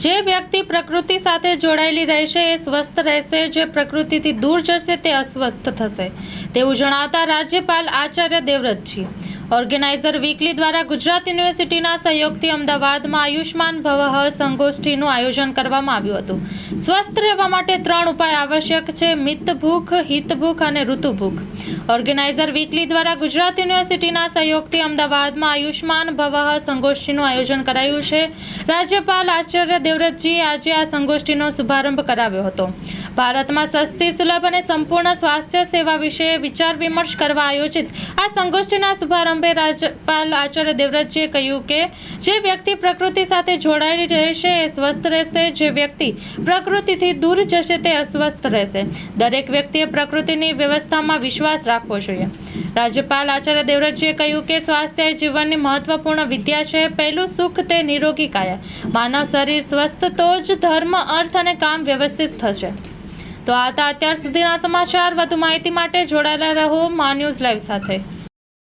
જે વ્યક્તિ પ્રકૃતિ સાથે જોડાયેલી રહેશે, એ સ્વસ્થ રહેશે, જે પ્રકૃતિથી દૂર જશે, તે અસ્વસ્થ થશે. તેવું જણાવતા રાજ્યપાલ આચાર્ય દેવવ્રતજી. ઓર્ગેનાઇઝર વીકલી દ્વારા ગુજરાત યુનિવર્સિટીના સહયોગથી અમદાવાદમાં આયુષ્માન ભવ સંગોષ્ઠીનું આયોજન કરવામાં આવ્યું હતું. સ્વસ્થ રહેવા માટે ત્રણ ઉપાય આવશ્યક છે, મિત ભૂખ, હિત ભૂખ અને ઋતુ ભૂખ. ઓર્ગેનાઇઝર વીકલી દ્વારા ગુજરાત યુનિવર્સિટીના સહયોગથી અમદાવાદમાં આયુષ્માન ભવ સંગોષ્ઠીનું આયોજન કરાયું છે. રાજ્યપાલ આચાર્ય દેવવ્રતજીએ આજે આ સંગોષ્ઠીનો શુભારંભ કરાવ્યો હતો. ભારતમાં સસ્તી, સુલભ અને સંપૂર્ણ સ્વાસ્થ્ય સેવા વિશે વિચાર વિમર્શ કરવા આયોજિત આ સંગોષ્ઠીના શુભારંભે રાજ્યપાલ આચાર્ય દેવવ્રતજીએ કહ્યું કે, જે વ્યક્તિ પ્રકૃતિ સાથે જોડાયેલી રહેશે એ સ્વસ્થ રહેશે, જે વ્યક્તિ પ્રકૃતિથી દૂર જશે તે અસ્વસ્થ રહેશે. દરેક વ્યક્તિએ પ્રકૃતિની વ્યવસ્થામાં વિશ્વાસ રાખવો જોઈએ. રાજ્યપાલ આચાર્ય દેવવ્રતજીએ કહ્યું કે, સ્વાસ્થ્ય એ જીવનની મહત્વપૂર્ણ વિદ્યા છે, પહેલું સુખ તે નિરોગી કાયા. માનવ શરીર સ્વસ્થ તો જ ધર્મ, અર્થ અને કામ વ્યવસ્થિત થશે. તો આ હતા અત્યાર સુધીના સમાચાર. વધુ માહિતી માટે જોડાયેલા રહો મા ન્યૂઝ લાઈવ સાથે.